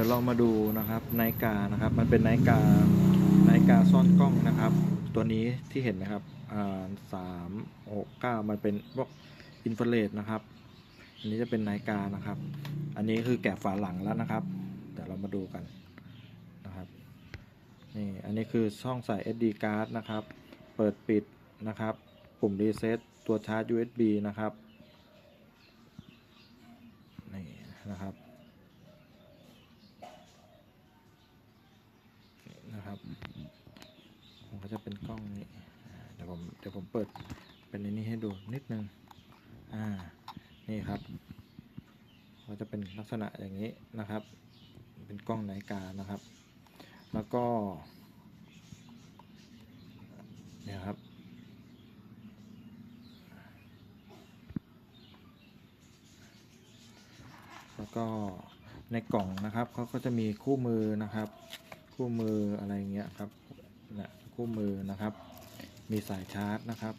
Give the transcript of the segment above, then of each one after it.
ดี๋ยวเรามาดูนะครับไนกานะครับ มันเป็นไนกาไนกาซ่อนกล้องนะครับ ตัวนี้ที่เห็นนะครับอ่าสามหกเก้ามันเป็นพวกอินฟราเรดนะครับ อันนี้จะเป็นไนกานะครับ อันนี้คือแกะฝาหลังแล้วนะครับเดี๋ยวเรามาดูกันนะครับนี่อันนี้คือช่องใส่ SD card นะครับ เปิดปิดนะครับ ปุ่มรีเซ็ตตัวชาร์จ USB นะครับนี่นะครับ นะครับมันก็จะเป็นกล้องนี้เดี๋ยวผมเดี๋ยวผมเปิดเป็นในนี้ให้ดูนิดนึงอ่านี่ครับก็จะเป็นลักษณะอย่างนี้นะครับ เป็นกล้องนาฬิกานะครับ แล้วก็เนี่ยครับแล้วก็ในกล่องนะครับเขาก็จะมีคู่มือนะครับ คู่มืออะไรเงี้ยครับนะคู่มือนะครับ มีสายชาร์จนะครับ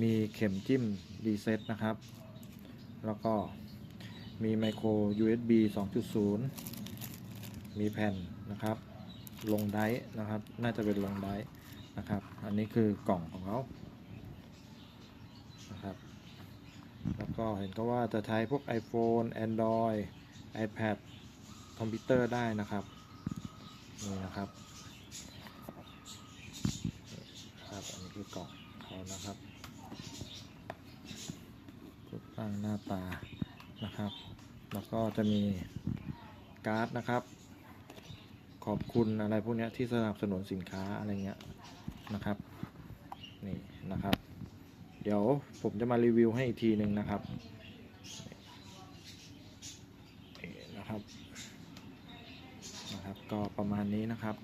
มีเข็มจิ้มรีเซ็ตนะครับ แล้วก็มีไมโคร USB 2.0 มีแผ่นนะครับ ลงไดร์นะครับ น่าจะเป็นลงไดร์นะครับ อันนี้คือกล่องของเขานะครับ แล้วก็เห็นก็ว่าจะใช้พวก iPhone Android iPad คอมพิวเตอร์ได้นะครับ นี่นะครับครับอันนี้คือกล่องเขานะครับรูปร่างหน้าตานะครับ แล้วก็จะมีการ์ดนะครับ ขอบคุณอะไรพวกนี้ที่สนับสนุนสินค้าอะไรเงี้ยนะครับนี่นะครับ เดี๋ยวผมจะมารีวิวให้อีกทีหนึ่งนะครับนี่นะครับนะครับ ก็ประมาณนี้นะครับ